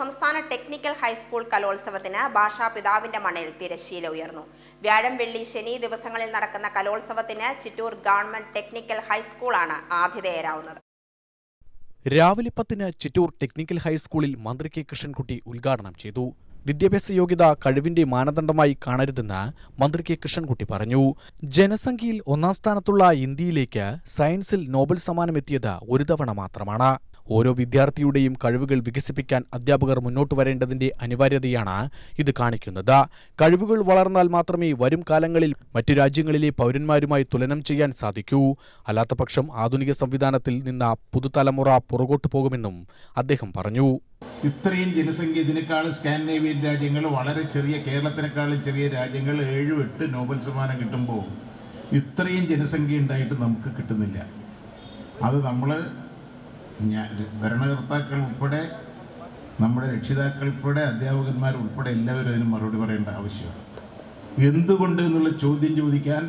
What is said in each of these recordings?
സംസ്ഥാന technical high school കലോത്സവത്തിന് ഭാഷാപിതാവിന്റെ മണ്ണിൽ തിരശ്ശീല ഉയർന്നു. വ്യാഴം വെള്ളി ശനി ദിവസങ്ങളിൽ നടക്കുന്ന കലോത്സവത്തിന് ചിറ്റൂർ ഗവൺമെന്റ് ടെക്നിക്കൽ ഹൈസ്കൂളാണ് ആതിഥേയരാവുന്നത്. രാവിലെ പത്തിന് ചിറ്റൂർ ടെക്നിക്കൽ ഹൈസ്കൂളിൽ മന്ത്രി കെ കൃഷ്ണൻകുട്ടി ഉദ്ഘാടനം ചെയ്തു. വിദ്യാഭ്യാസ യോഗ്യത കഴിവിന്റെ മാനദണ്ഡമായി കാണരുതെന്ന് മന്ത്രി കെ കൃഷ്ണൻകുട്ടി പറഞ്ഞു. ജനസംഖ്യയിൽ ഒന്നാം സ്ഥാനത്തുള്ള ഇന്ത്യയിലേക്ക് സയൻസിൽ നോബൽ സമ്മാനമെത്തിയത് ഒരു തവണ മാത്രമാണ്. ഓരോ വിദ്യാർത്ഥിയുടെയും കഴിവുകൾ വികസിപ്പിക്കാൻ അധ്യാപകർ മുന്നോട്ട് വരേണ്ടതിന്റെ അനിവാര്യതയാണ് ഇത് കാണിക്കുന്നത്. കഴിവുകൾ വളർന്നാൽ മാത്രമേ വരും കാലങ്ങളിൽ മറ്റു രാജ്യങ്ങളിലെ പൗരന്മാരുമായി തുലനം ചെയ്യാൻ സാധിക്കൂ. അല്ലാത്തപക്ഷം ആധുനിക സംവിധാനത്തിൽ നിന്ന് പുതുതലമുറ പുറകോട്ടു പോകുമെന്നും അദ്ദേഹം പറഞ്ഞു. ഇത്രയും ജനസംഖ്യ ഇതിനേക്കാളും സ്കാൻഡിനേവിയൻ രാജ്യങ്ങൾ വളരെ ചെറിയ കേരളത്തിനേക്കാളും ചെറിയ രാജ്യങ്ങൾ ഏഴും എട്ട് നോബൽ സമ്മാനം കിട്ടുമ്പോൾ ഇത്രയും ജനസംഖ്യ ഉണ്ടായിട്ട് നമുക്ക് കിട്ടുന്നില്ല. അത് നമ്മൾ ഭരണകർത്താക്കൾ ഉൾപ്പെടെ നമ്മുടെ രക്ഷിതാക്കൾ ഉൾപ്പെടെ അധ്യാപകന്മാർ ഉൾപ്പെടെ എല്ലാവരും അതിന് മറുപടി പറയേണ്ട ആവശ്യമാണ് എന്തുകൊണ്ട് എന്നുള്ള ചോദ്യം ചോദിക്കാൻ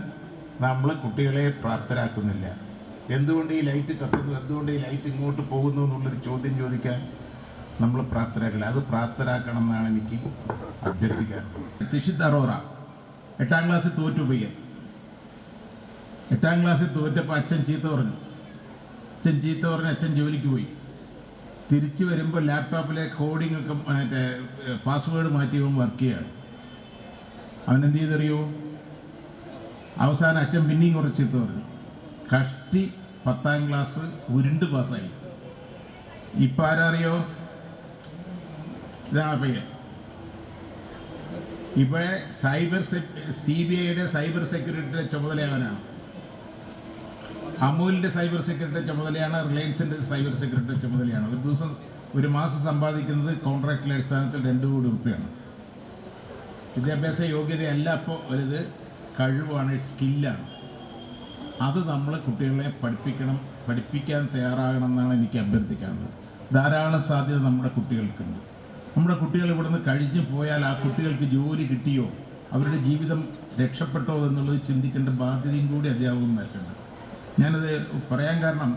നമ്മൾ കുട്ടികളെ പ്രാപ്തരാക്കുന്നില്ല. എന്തുകൊണ്ട് ഈ ലൈറ്റ് കത്തുന്നു? എന്തുകൊണ്ട് ഈ ലൈറ്റ് ഇങ്ങോട്ട് പോകുന്നു എന്നുള്ളൊരു ചോദ്യം ചോദിക്കാൻ നമ്മൾ പ്രാപ്തരാക്കില്ല. അത് പ്രാപ്തരാക്കണം എന്നാണ് എനിക്ക് അഭ്യർത്ഥിക്കാൻ. തിഷിത് അറോറ എട്ടാം ക്ലാസ്സിൽ തോറ്റു പയ്യൻ. എട്ടാം ക്ലാസ്സിൽ തോറ്റപ്പോൾ അച്ഛൻ ചീത്ത പറഞ്ഞു. അച്ഛൻ ചീത്ത അച്ഛൻ ജോലിക്ക് പോയി. തിരിച്ചു വരുമ്പോൾ ലാപ്ടോപ്പിലെ കോഡിംഗ് ഒക്കെ മറ്റേ പാസ്വേഡ് മാറ്റിയവൻ വർക്ക് ചെയ്യാണ്. അവൻ എന്ത് ചെയ്തറിയോ അവസാനം അച്ഛൻ പിന്നെയും കുറച്ച് ചീത്ത പറഞ്ഞു. കഷ്ടി പത്താം ക്ലാസ് ഉരുണ്ട് പാസ്സായി. ഇപ്പം ആരറിയോ? ഇതാണ് പയ്യൻ. ഇപ്പോഴേ സൈബർ സെ സി ബി ഐയുടെ സൈബർ സെക്യൂരിറ്റിയുടെ ചുമതല അവനാണ് അമൂലിന്റെ സൈബർ സെക്രട്ടറി ചുമതലയാണ് റിലയൻസിന്റെ സൈബർ സെക്രട്ടറി ചുമതലയാണ്. ഒരു ദിവസം ഒരു മാസം സമ്പാദിക്കുന്നത് കോൺട്രാക്റ്റിലെ അടിസ്ഥാനത്തിൽ രണ്ട് കോടി റുപ്യാണ് വിദ്യാഭ്യാസ യോഗ്യതയല്ല അപ്പോൾ ഒരിത് കഴിവാണ് സ്കില്ലാണ്. അത് നമ്മൾ കുട്ടികളെ പഠിപ്പിക്കണം പഠിപ്പിക്കാൻ തയ്യാറാകണം എന്നാണ് എനിക്ക് അഭ്യർത്ഥിക്കാനുള്ളത്. ധാരാളം സാധ്യത നമ്മുടെ കുട്ടികൾക്കുണ്ട്. നമ്മുടെ കുട്ടികൾ ഇവിടുന്ന് കഴിഞ്ഞു പോയാൽ ആ കുട്ടികൾക്ക് ജോലി കിട്ടിയോ അവരുടെ ജീവിതം രക്ഷപ്പെട്ടോ എന്നുള്ളത് ചിന്തിക്കേണ്ട ബാധ്യതയും കൂടി അധ്യാപകന്മാർക്കുണ്ട് ഞാനത് പറയാൻ കാരണം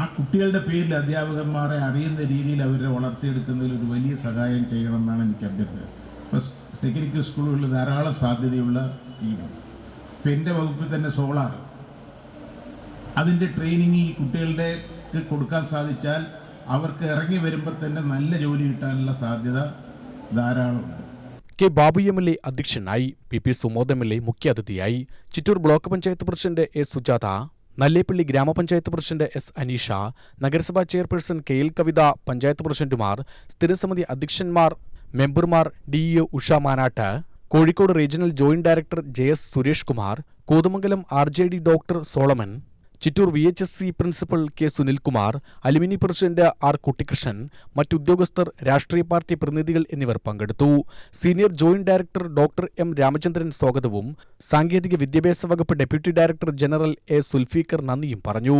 ആ കുട്ടികളുടെ പേരിൽ അധ്യാപകന്മാരെ അറിയുന്ന രീതിയിൽ അവരെ വളർത്തിയെടുക്കുന്നതിൽ ഒരു വലിയ സഹായം ചെയ്യണമെന്നാണ് എനിക്ക് അഭ്യർത്ഥന. ഇപ്പോൾ ടെക്നിക്കൽ സ്കൂളുകളിൽ ധാരാളം സാധ്യതയുള്ള സ്കീമാണ്. ഇപ്പം എന്റെ വകുപ്പിൽ തന്നെ സോളാർ. അതിന്റെ ട്രെയിനിങ് ഈ കുട്ടികളുടെ കൊടുക്കാൻ സാധിച്ചാൽ അവർക്ക് ഇറങ്ങി വരുമ്പോൾ തന്നെ നല്ല ജോലി കിട്ടാനുള്ള സാധ്യത ധാരാളമുണ്ട്. K Babu M L A അധ്യക്ഷനായി P P Sumod M L A മുഖ്യാതിഥിയായി Chittur block panchayat president A Sujatha Nalleppilly ഗ്രാമപഞ്ചായത്ത് പ്രസിഡന്റ് എസ് അനീഷ നഗരസഭാ chairperson K L Kavitha panchayat പ്രസിഡന്റുമാർ സ്ഥിരസമിതി അധ്യക്ഷന്മാർ മെമ്പർമാർ D E Usha Manattu Kozhikode regional joint director J S Suresh Kumar Kothamangalam R doctor Solomon Chittur V H S C principal K Sunilkumar alumni president R Kuttikrishnan മറ്റുദ്യോഗസ്ഥർ രാഷ്ട്രീയ party പ്രതിനിധികൾ എന്നിവർ പങ്കെടുത്തു. Senior joint director doctor M Ramachandran സ്വാഗതവും സാങ്കേതിക വിദ്യാഭ്യാസ വകുപ്പ് deputy director general A Sulfikar നന്ദിയും പറഞ്ഞു.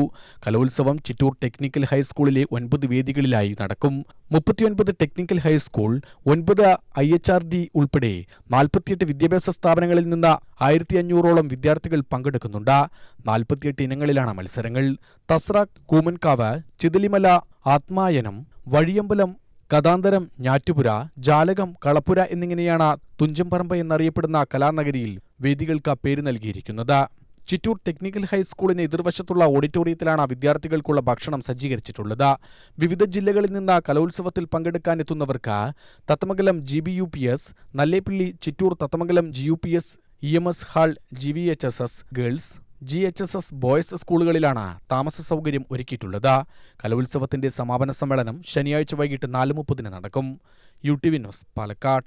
കലോത്സവം ചിറ്റൂർ ടെക്നിക്കൽ ഹൈസ്കൂളിലെ ഒൻപത് വേദികളിലായി നടക്കും. മുപ്പത്തിയൊൻപത് ടെക്നിക്കൽ ഹൈസ്കൂൾ ഒൻപത് ഐ എച്ച് ആർ ഡി ഉൾപ്പെടെ നാൽപ്പത്തിയെട്ട് വിദ്യാഭ്യാസ സ്ഥാപനങ്ങളിൽ നിന്ന് ആയിരത്തി അഞ്ഞൂറോളം വിദ്യാർത്ഥികൾ പങ്കെടുക്കുന്നുണ്ട്. നാൽപ്പത്തിയെട്ട് ഇനങ്ങളിലാണ് മത്സരങ്ങൾ. തസ്രാക് കൂമൻകാവ് ചിതലിമല ആത്മായനം വഴിയമ്പലം കഥാന്തരം ഞാറ്റുപുര ജാലകം കളപ്പുര എന്നിങ്ങനെയാണ് തുഞ്ചംപറമ്പ് എന്നറിയപ്പെടുന്ന കലാനഗരിയിൽ വേദികൾക്ക് പേര് നൽകിയിരിക്കുന്നത്. ചിറ്റൂർ ടെക്നിക്കൽ ഹൈസ്കൂളിന് എതിർവശത്തുള്ള ഓഡിറ്റോറിയത്തിലാണ് വിദ്യാർത്ഥികൾക്കുള്ള ഭക്ഷണം സജ്ജീകരിച്ചിട്ടുള്ളത്. വിവിധ ജില്ലകളിൽ നിന്ന് കലോത്സവത്തിൽ പങ്കെടുക്കാനെത്തുന്നവർക്ക് Thathamangalam G B U P S Nalleppilly Chittur Thathamangalam G U P S E M S hall G V H S S girls G H S S boys സ്കൂളുകളിലാണ് താമസ സൗകര്യം ഒരുക്കിയിട്ടുള്ളത്. കലോത്സവത്തിന്റെ സമാപന സമ്മേളനം ശനിയാഴ്ച വൈകിട്ട് നാല് മുപ്പതിന് നടക്കും. U T V news Palakkad.